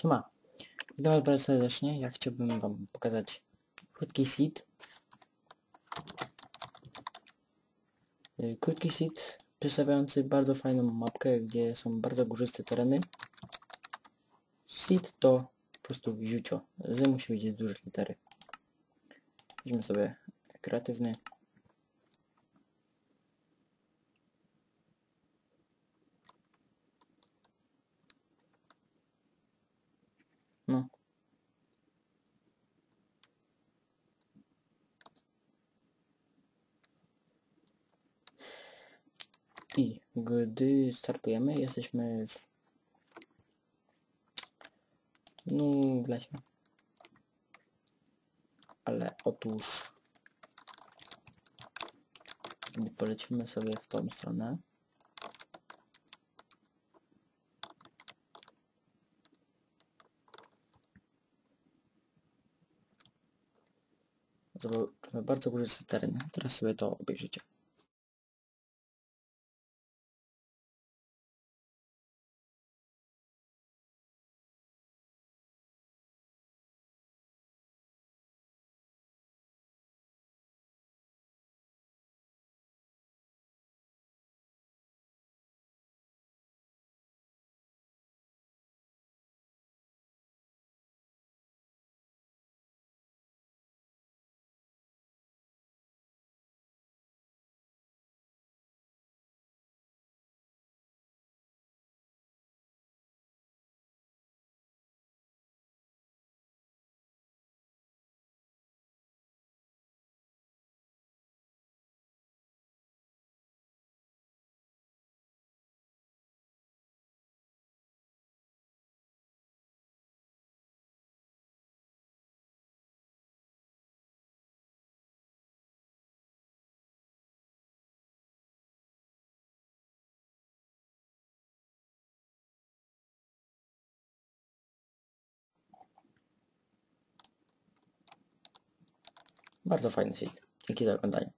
Siema. Witam bardzo serdecznie. Ja chciałbym wam pokazać krótki seed. Krótki seed przedstawiający bardzo fajną mapkę, gdzie są bardzo górzyste tereny. Seed to po prostu ziucio. Z musi być z duże litery. Weźmy sobie kreatywny. No. I gdy startujemy, jesteśmy w, no, w lesie. Ale otóż, gdy polecimy sobie w tą stronę, zobaczymy bardzo górzyste tereny. Teraz sobie to obejrzycie. Bardzo fajny seed. Dzięki za oglądanie.